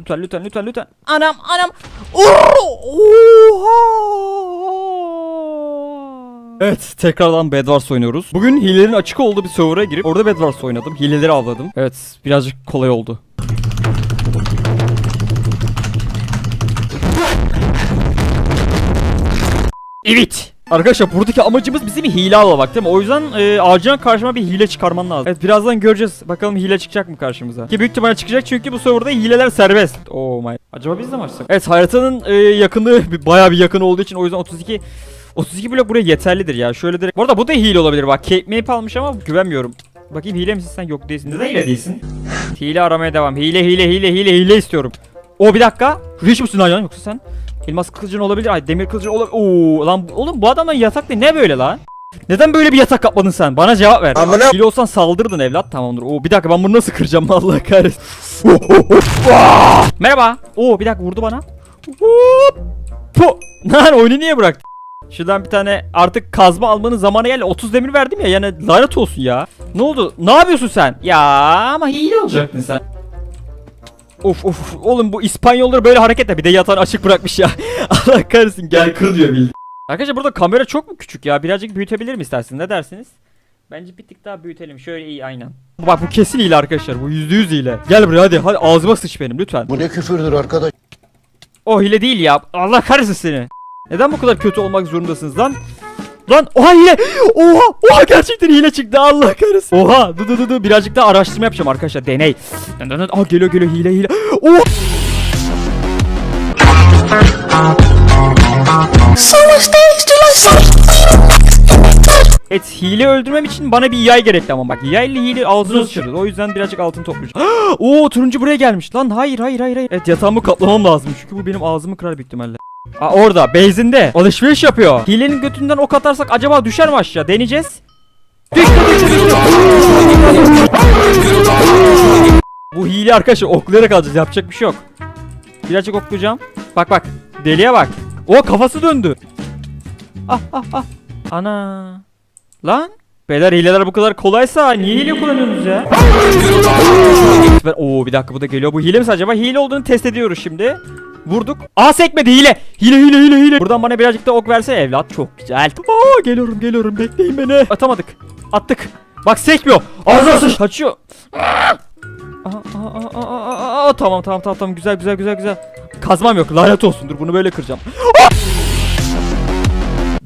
Lütfen lütfen lütfen lütfen. Anam anam. Oha! Evet tekrardan Bedwars oynuyoruz. Bugün hilelerin açık olduğu bir server'a girip orada Bedwars oynadım. Hileleri avladım. Evet birazcık kolay oldu. Evet. Arkadaşlar buradaki amacımız bizim hile avlamak değil mi? O yüzden e, acilen karşıma bir hile çıkarman lazım. Evet birazdan göreceğiz. Bakalım hile çıkacak mı karşımıza? Ki büyük ihtimalle çıkacak çünkü bu serverda hileler serbest. Oh my. Acaba biz de mi açsak? Evet haritanın e, yakınlığı bayağı bir yakın olduğu için o yüzden 32 32 blok buraya yeterlidir ya. Şöyle direkt. Bu arada bu da hile olabilir bak. Cape map almış ama güvenmiyorum. Bakayım hile misin sen? Yok değilsin. Neden hile değilsin? Hile aramaya devam. Hile hile hile hile hile istiyorum. O bir dakika. Hiç misin lan yoksa sen? Elmas kılıcın olabilir. Ay demir kılıcın olabilir. Oo lan oğlum bu adamın yatak ne, ne böyle lan? Neden böyle bir yatak kapladın sen? Bana cevap ver. Amına- Hile olsan saldırdın evlat. Tamamdır. Oo bir dakika ben bunu nasıl kıracağım Allah kahretsin. Merhaba. Oo bir dakika vurdu bana. Hop. Po. Lan oyunu niye bıraktın? Şuradan bir tane artık kazma almanın zamanı geldi. 30 demir verdim ya yani lanet olsun ya. Ne oldu? Ne yapıyorsun sen? Ya ama hile olacaktın sen. Of of oğlum bu İspanyolları böyle hareketle bir de yatağını açık bırakmış ya. Allah kahretsin gel kır diyor bildi. Arkadaşlar burada kamera çok mu küçük ya? Birazcık büyütebilir mi istersiniz? Ne dersiniz? Bence bir tık daha büyütelim. Şöyle iyi aynen. Bak bu kesin hile arkadaşlar. Bu yüzde yüz hile. Gel buraya hadi. Hadi ağzıma sıç benim lütfen. Bu ne küfürdür arkadaş? O hile değil ya. Allah kahretsin seni. Neden bu kadar kötü olmak zorundasınız lan? Lan oha hile. Oha oha gerçekten hile çıktı Allah kahretsin. Oha dur dur dur, birazcık daha araştırma yapacağım arkadaşlar deney. Aa geliyor geliyor hile hile. Oha. Evet hile öldürmem için bana bir yay gerekli ama bak yayla hile ağzına sıçradı. O yüzden birazcık altın toplayacağım. Oo turuncu buraya gelmiş. Lan hayır hayır hayır hayır. Evet yatağımı kaplamam lazım çünkü bu benim ağzımı kırar büyük ihtimalle. Aa orada benzinde alışveriş yapıyor. Hilenin götünden ok atarsak acaba düşer mi aşağı? Deneyeceğiz. Düştü düştü düştü. Bu hile arkadaşlar oklayarak alacağız yapacak bir şey yok. Birazcık oklayacağım. Bak bak deliye bak. O kafası döndü. Ah ah ah. Ana. Lan. Beyler hileler bu kadar kolaysa niye hile kullanıyorsunuz ya? Oo bir dakika bu da geliyor. Bu hile mi acaba? Hile olduğunu test ediyoruz şimdi. Vurduk. Aa sekmedi hile. Hile hile hile hile. Buradan bana birazcık da ok verse evlat çok güzel. Aa geliyorum geliyorum bekleyin beni. Atamadık. Attık. Bak sekmiyor. Ağzına sıç. Kaçıyor. Aa, aa, aa, aa, aa, aa, tamam tamam tamam tamam güzel güzel güzel güzel. Kazmam yok lanet olsun dur bunu böyle kıracağım.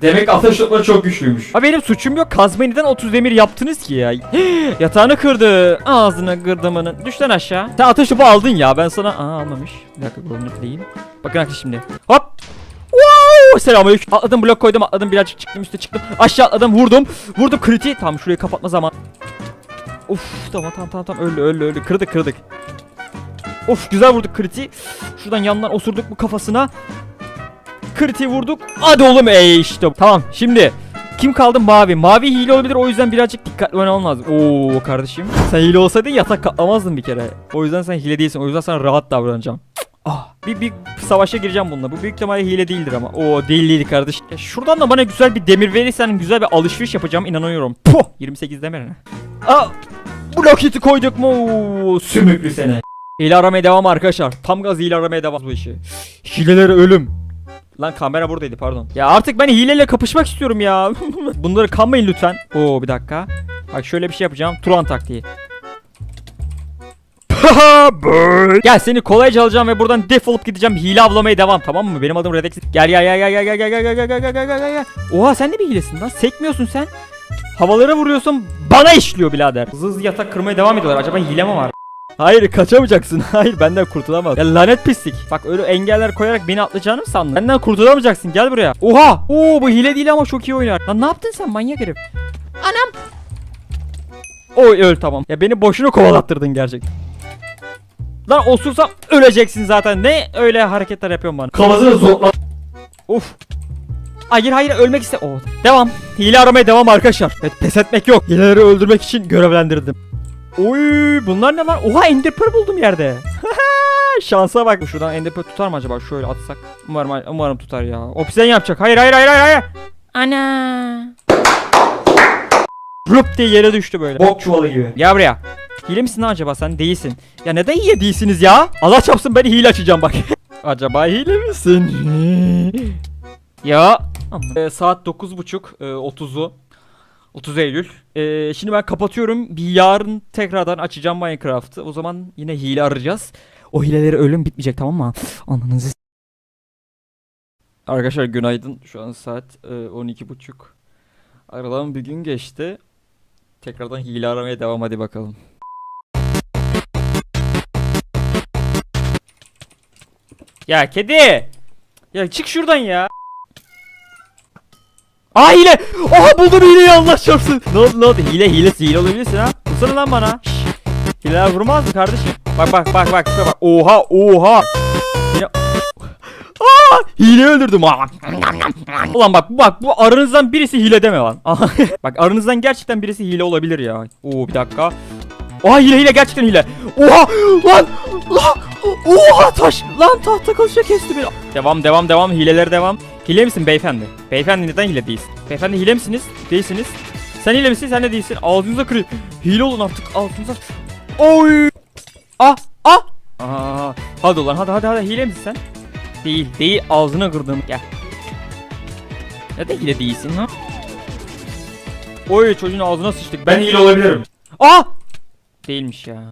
Demek ateş topları çok güçlüymüş. Ha benim suçum yok. Kazmayı neden 30 demir yaptınız ki ya? Yatağını kırdı. Ağzını kırdımının. Düş lan aşağı. Sen ateş topu aldın ya. Ben sana... Aa almamış. Bir dakika görünürleyeyim. Bakın arkadaşlar şimdi. Hop. Wow! Selamünaleyküm. Atladım blok koydum atladım birazcık çıktım üstte çıktım. Aşağı atladım vurdum. Vurdum kriti. Tamam şurayı kapatma zaman. Of tamam tamam tamam tamam öldü öldü öldü. Kırdık kırdık. Of güzel vurduk kriti. Şuradan yandan osurduk bu kafasına. Kriti vurduk. Hadi oğlum ey işte. Tamam şimdi kim kaldı? Mavi. Mavi hile olabilir o yüzden birazcık dikkatli oynamam lazım. Oo kardeşim. Sen hile olsaydın yatak katlamazdın bir kere. O yüzden sen hile değilsin. O yüzden sana rahat davranacağım. Ah, bir, bir savaşa gireceğim bununla. Bu büyük ihtimalle hile değildir ama. Oo değil değil kardeş. Ya şuradan da bana güzel bir demir verirsen güzel bir alışveriş yapacağım inanıyorum. Puh 28 demir ne? Aa blok hiti koyduk mu? Oo, Sümüklü sene. Hile aramaya devam arkadaşlar. Tam gaz hile aramaya devam bu işi. Hilelere ölüm. Lan kamera buradaydı pardon. Ya artık ben hileyle kapışmak istiyorum ya. Bunları kanmayın lütfen. Oo bir dakika. Bak şöyle bir şey yapacağım. Turan taktiği. Gel seni kolayca alacağım ve buradan defolup gideceğim. Hile avlamaya devam tamam mı? Benim adım Redex. Gel gel gel gel gel gel gel gel gel gel gel gel gel. Oha sen de bir hilesin lan. Sekmiyorsun sen. Havalara vuruyorsun. Bana işliyor birader. Hızlı hızlı yatak kırmaya devam ediyorlar. Acaba hile mi var? Hayır kaçamayacaksın. Hayır benden kurtulamaz. Ya lanet pislik. Bak öyle engeller koyarak beni atlayacağını mı sandın? Benden kurtulamayacaksın. Gel buraya. Oha. Oo bu hile değil ama çok iyi oynar. Lan ne yaptın sen manyak herif? Anam. Oy öl tamam. Ya beni boşuna kovalattırdın gerçekten. Lan osursam öleceksin zaten. Ne öyle hareketler yapıyorsun bana? Kafasını zorla. Uf. Hayır hayır ölmek iste. Oh. Devam. Hile aramaya devam arkadaşlar. Evet pes etmek yok. Hileleri öldürmek için görevlendirdim. Oy bunlar ne lan? Oha Ender Pearl buldum yerde. Şansa bak. Şuradan Ender Pearl tutar mı acaba? Şöyle atsak. Umarım umarım tutar ya. Obsidian yapacak. Hayır hayır hayır hayır hayır. Ana. Rup diye yere düştü böyle. Bok çuvalı gibi. Gel buraya. Hile misin acaba sen? Değilsin. Ya neden hile değilsiniz ya? Allah çapsın ben hile açacağım bak. acaba hile misin? ya. Ee, saat 9.30 e, 30'u. 30 Eylül. Ee, şimdi ben kapatıyorum. Bir yarın tekrardan açacağım Minecraft'ı. O zaman yine hile arayacağız. O hileleri ölüm bitmeyecek tamam mı? Ananızı Arkadaşlar günaydın. Şu an saat e, 12.30. Aradan bir gün geçti. Tekrardan hile aramaya devam hadi bakalım. Ya kedi! Ya çık şuradan ya. Aa hile! Aha buldum hileyi Allah çarpsın. Ne oldu ne oldu? Hile hile hile olabilirsin ha. Vursana lan bana. Şşş. Hileler vurmaz mı kardeşim? Bak bak bak bak şuna bak. Oha oha. Yine... Aa, hile öldürdüm. Aa. Ulan bak bak bu aranızdan birisi hile deme lan. Bak aranızdan gerçekten birisi hile olabilir ya. Oo bir dakika. Oha hile hile gerçekten hile. Oha lan lan oha taş lan tahta kılıçla kesti beni. Devam devam devam hileler devam. Hile misin beyefendi? Beyefendi neden hile değilsin? Beyefendi hile misiniz? Değilsiniz. Sen hile misin? Sen de değilsin. Ağzınıza kırayım. Hile olun artık ağzınıza. Oy. Ah ah. Aa, hadi ulan hadi hadi hadi hile misin sen? Değil değil ağzına kırdım. Gel. Neden hile değilsin ha? Oy çocuğun ağzına sıçtık. Ben, hile olabilirim. Ah! Değilmiş ya.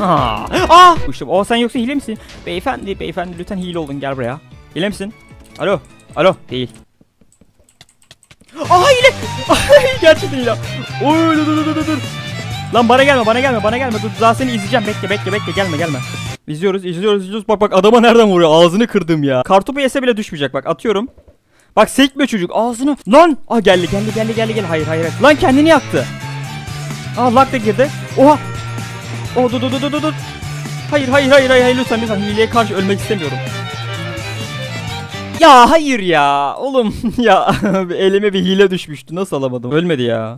Aa, ah! İşte o sen yoksa hile misin? Beyefendi, beyefendi lütfen hile olun gel buraya. Hile misin? Alo, alo, değil. Aa hile! Gerçekten hile. Oy dur dur dur dur. Lan bana gelme, bana gelme, bana gelme. Dur daha seni izleyeceğim. Bekle, bekle, bekle. Gelme, gelme. İzliyoruz, izliyoruz, izliyoruz. Bak bak adama nereden vuruyor? Ağzını kırdım ya. Kartopu yese bile düşmeyecek. Bak atıyorum. Bak sekme çocuk ağzını. Lan! Aa geldi, geldi, geldi, geldi, geldi. Hayır, hayır, hayır. Lan kendini yaktı. Aa lag da girdi. Oha. Oh dur dur dur dur dur. Hayır hayır hayır hayır hayır lütfen lütfen hileye karşı ölmek istemiyorum. Ya hayır ya oğlum ya elime bir hile düşmüştü nasıl alamadım ölmedi ya.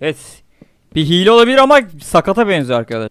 Evet bir hile olabilir ama sakata benziyor arkadaş.